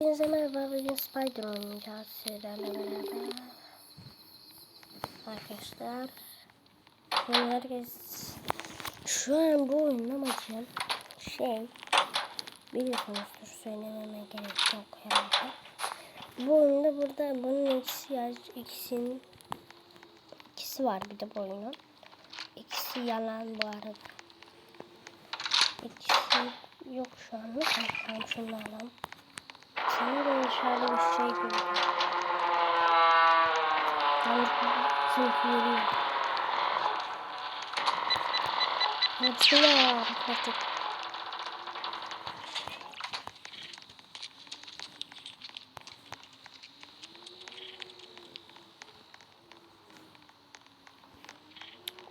Hepinize merhaba. Bugün Spider oynayacağız sizlerle beraber. Arkadaşlar. Şimdi herkes şu an bu oyunun amacı şey biliyorsunuzdur söylememe gerek yok herhalde. Bu oyunda burada bunun ikisi ya ikisinin ikisi var bir de bu oyunun. İkisi yalan bu arada. İkisi yok şu an. Tamam şunu alalım. Sanırım dışarıda bir şey görüyorum. Sanki veriyor. Hepsi var artık.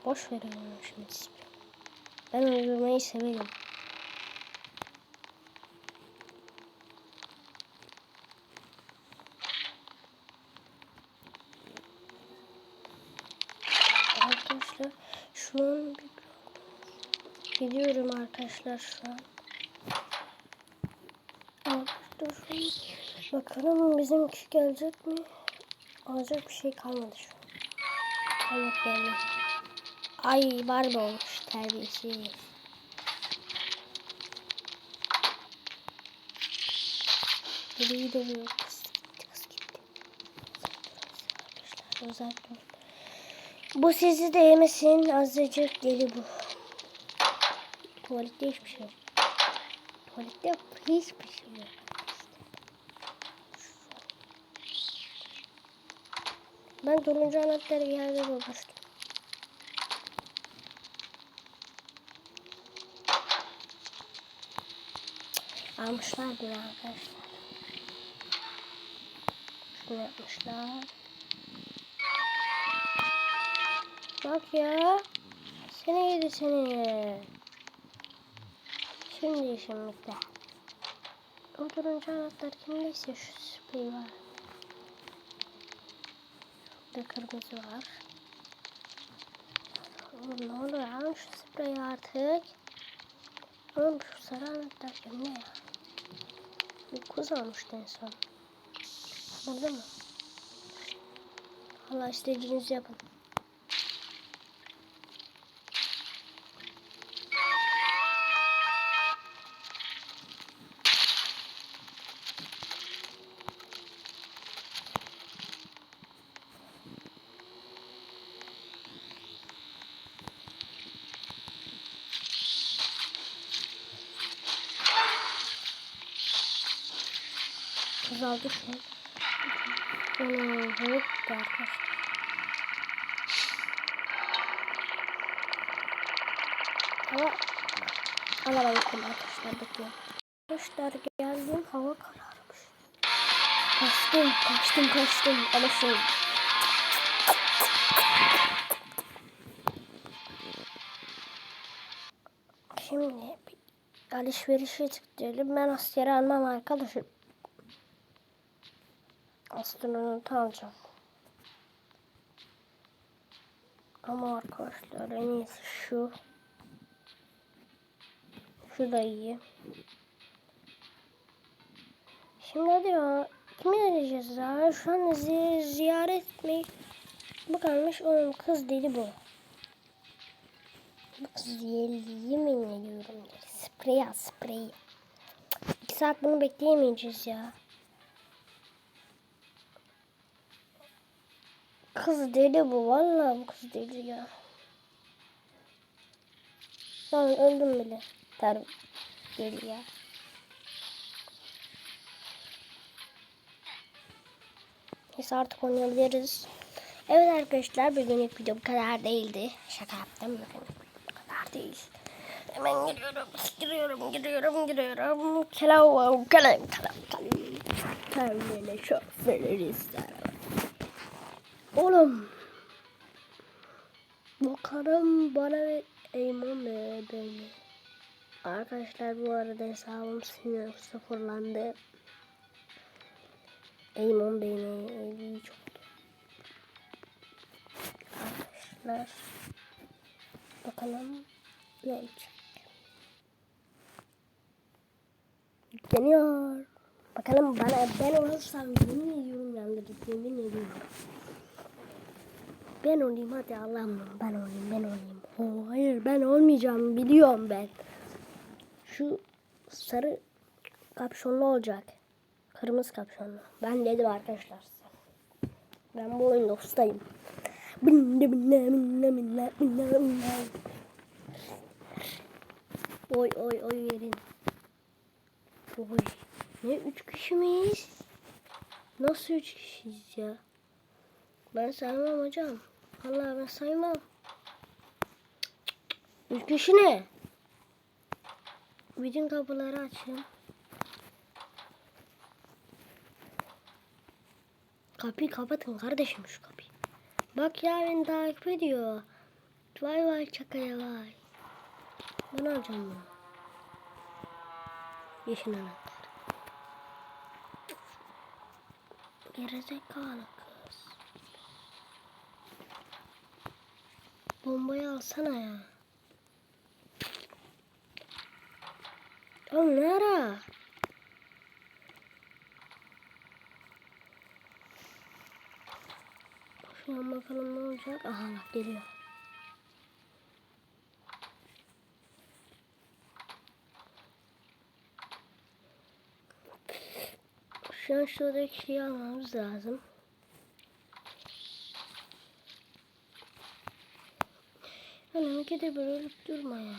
Boş verin şimdi. Ben uydurmayı severim. Arkadaşlar şu an gidiyorum arkadaşlar şu an. Arkadaşlar bakalım bizimki gelecek mi? Alacak bir şey kalmadı şu an. Evet geldi. Ay Barbie olmuş terbiyesiz. Biri gidiyor. Kız gitti kız gitti. Uzak dur. Bu sizi de yemesin azıcık deli bu. Tuvalette hiçbir şey yok. Tuvalette hiçbir şey yok. Ben turuncu anahtarı bir yerde bulmuştum. Almışlar bile arkadaşlar. Şunu yapmışlar. Bak ya. Seni yedi seni. Şimdi işim bitti. O turuncu anahtar kimdeyse şu sprey var. Burada kırmızı var. Oğlum ne oluyor alın şu spreyi artık. Oğlum şu sarı anahtar kimde ya? Bir kuz almıştı en son. Burada mı? Allah istediğinizi yapın. Kız aldı şu an. Hmm, hop arkadaşlar. Arabayı kullan arkadaşlar bekliyorum. Arkadaşlar geldim hava kararmış. Kaçtım kaçtım kaçtım ama şimdi. Şimdi alışverişe çıkacağım. Ben askeri almam arkadaşım. Astronot alacağım. Ama arkadaşlar en iyisi şu. Şu da iyi. Şimdi hadi ya. Kimi arayacağız ya? Şu an zi ziyaret etmeyi bu kalmış. Oğlum kız dedi bu. Bu kız yemin ediyorum. Sprey al sprey. İki saat bunu bekleyemeyeceğiz ya. Kız deli bu. Vallahi bu kız deli ya. Lan öldüm bile. Ter deli ya. Neyse artık oynayabiliriz. Evet arkadaşlar bugünlük video bu kadar değildi. Şaka yaptım. Bugünlük bu kadar değil. Hemen giriyorum, giriyorum, giriyorum, giriyorum. Kelav, kalem, kalem, kalem. Kalem, şoförleri isterim. Oğlum. Bakarım bana ve Eyman be beni. Arkadaşlar bu arada hesabım sinir sıfırlandı. Eyman beni evi çok. Arkadaşlar. Bakalım ne olacak. Yükleniyor. Bakalım bana ben olursam yemin ediyorum yandırıcı yemin ediyorum. Ben olayım hadi Allah'ım ben olayım ben olayım. Oh, hayır ben olmayacağım biliyorum ben. Şu sarı kapşonlu olacak. Kırmızı kapşonlu. Ben dedim arkadaşlar. Ben bu oyunda ustayım. Oy oy oy verin. Oy. Ne üç kişi miyiz? Nasıl üç kişiyiz ya? Ben saymam hocam. Vallahi ben saymam. Üç kişi ne? Bütün kapıları açın. Kapıyı kapatın kardeşim şu kapıyı. Bak ya beni takip ediyor. Vay vay çakaya vay. Ben alacağım bunu. Yeşil anahtar. Gerizekalı Bombayı alsana ya. Oğlum ne ara? Şu an bakalım ne olacak. Aha geliyor. Şu an şuradaki şeyi almamız lazım. Hani bir de böyle ölüp durma ya.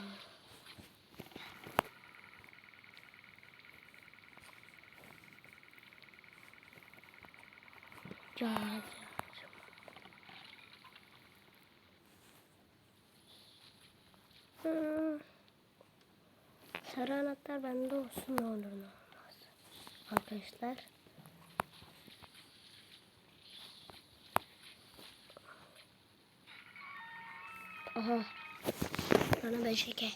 Hmm. Sarı anahtar bende olsun ne olur ne olmaz. Arkadaşlar. Aha. Bana da şeker.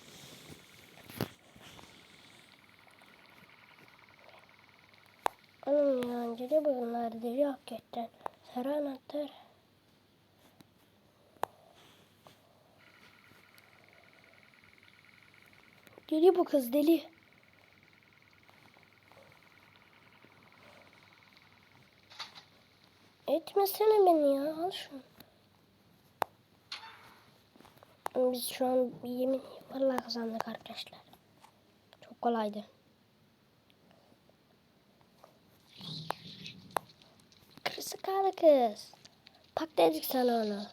Oğlum ya deli bunlar deli hakikaten. Sarı anahtar. Deli bu kız deli. Etmesene beni ya al şunu. Biz şu an yemin vallahi kazandık arkadaşlar. Çok kolaydı. Kırısı kaldı kız. Pak dedik sana onu.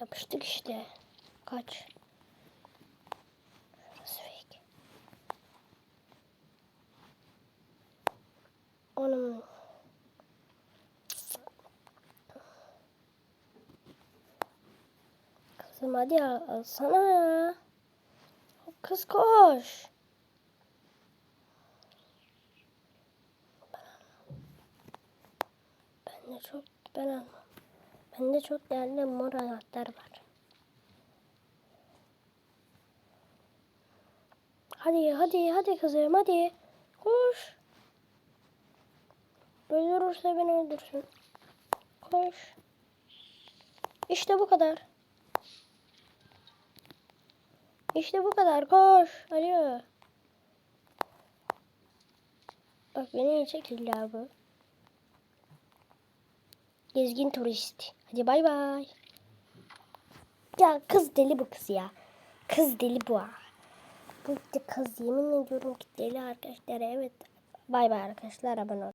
Yapıştık işte. Kaç. Onun Kızım hadi al, alsana. Kız koş. Ben de çok ben almam. Bende çok değerli mor anahtar var. Hadi hadi hadi kızım hadi. Koş. Öldürürse beni öldürsün. Koş. İşte bu kadar. İşte bu kadar. Koş. Alo. Bak beni çekil ya bu. Gezgin turist. Hadi bay bay. Ya kız deli bu kız ya. Kız deli bu. Bu kız yemin ediyorum ki deli arkadaşlar. Evet. Bay bay arkadaşlar abone olun.